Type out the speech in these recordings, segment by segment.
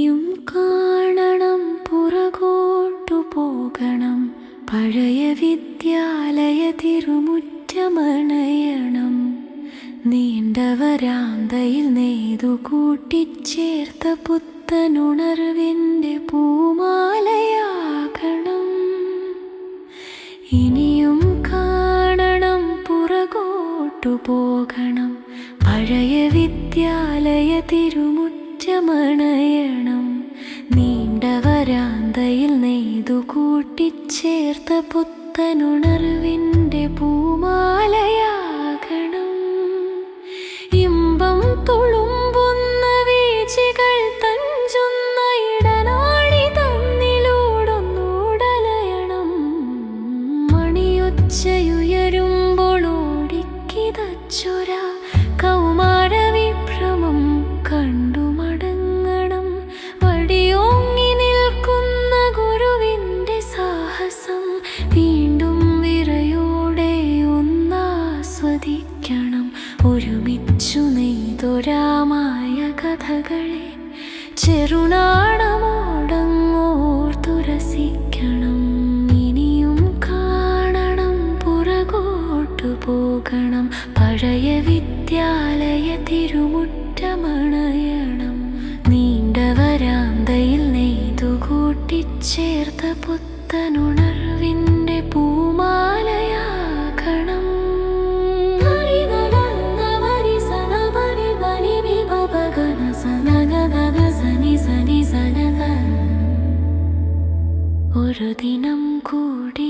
ഇനിയും കാണണം പുറകോട്ടു പോകണം. പഴയ വിദ്യാലയ തിരുമുറ്റമണയണം. നീണ്ടവരാന്തയിൽ നെയ്തു കൂട്ടിച്ചേർത്ത പുത്തനുണർവിന്റെ പൂമാലയാകണം. ഇനിയും കാണണം പുറകോട്ടു പോകണം. പഴയ വിദ്യാലയ തിരുമുറ്റ തിരുമുറ്റമണയണം നീണ്ട വരാന്തയിൽ നെയ്തു കൂട്ടിച്ചേർത്ത പുത്തനുണർവിന്റെ കഥകളെ ചെറുനാടമോടങ്ങോർത്തുരസിക്കണം ഇനിയും കാണണം പുറകോട്ടു പോകണം. പഴയ വിദ്യാലയ തിരുമുറ്റമണയണം. നീണ്ട വരാന്തയിൽ നെയ്തു കൂട്ടിച്ചേർത്ത പുത്തനുണർവിന്റെ ഒരു ദിനം കൂടിയിൻ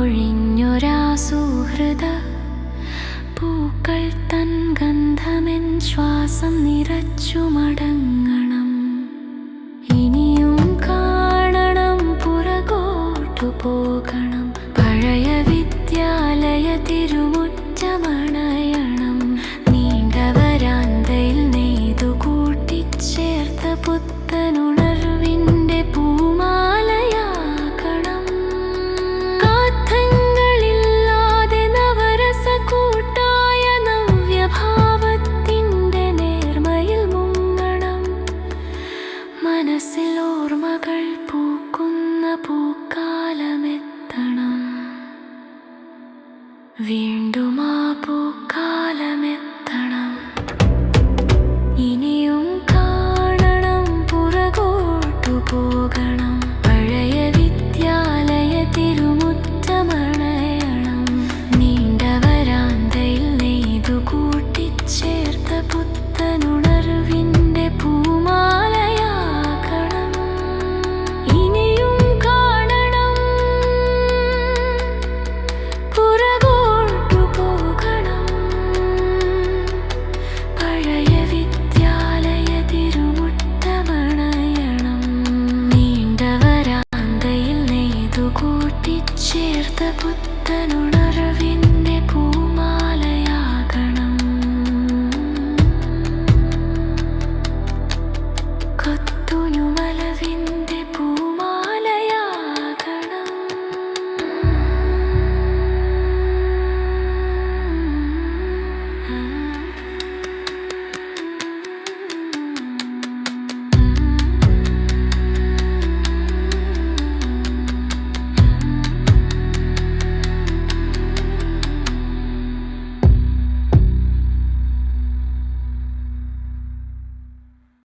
കൊഴിഞ്ഞൊരാ സുഹൃത പൂക്കൾ തൻ ഗന്ധമെൻ ശ്വാസം നിറച്ചു മടങ്ങണം ഇനിയും കാണണം പുറകോട്ടു പോകണം.